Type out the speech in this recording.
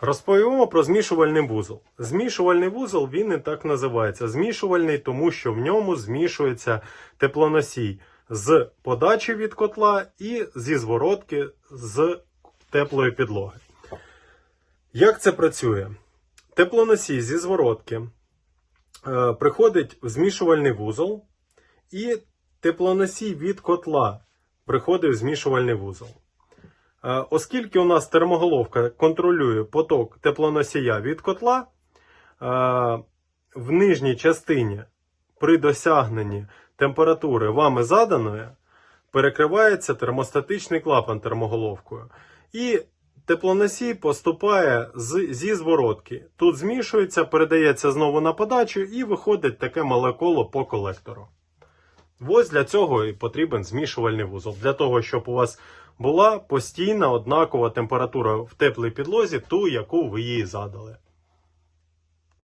Розповімо про змішувальний вузол. Змішувальний вузол він і так називається. Змішувальний, тому що в ньому змішується теплоносій з подачі від котла і зі зворотки з теплої підлоги. Як це працює? Теплоносій зі зворотки е, приходить в змішувальний вузол, і теплоносій від котла приходить в змішувальний вузол. Е, Оскільки у нас термоголовка контролює поток теплоносія від котла, е, в нижній частині при досягненні температури вами заданої перекривається термостатичний клапан термоголовкою. І теплоносій поступає з, зі зворотки. Тут змішується, передається знову на подачу і виходить таке мале коло по колектору. Ось для цього і потрібен змішувальний вузол. Для того, щоб у вас була постійна однакова температура в теплій підлозі, ту, яку ви їй задали.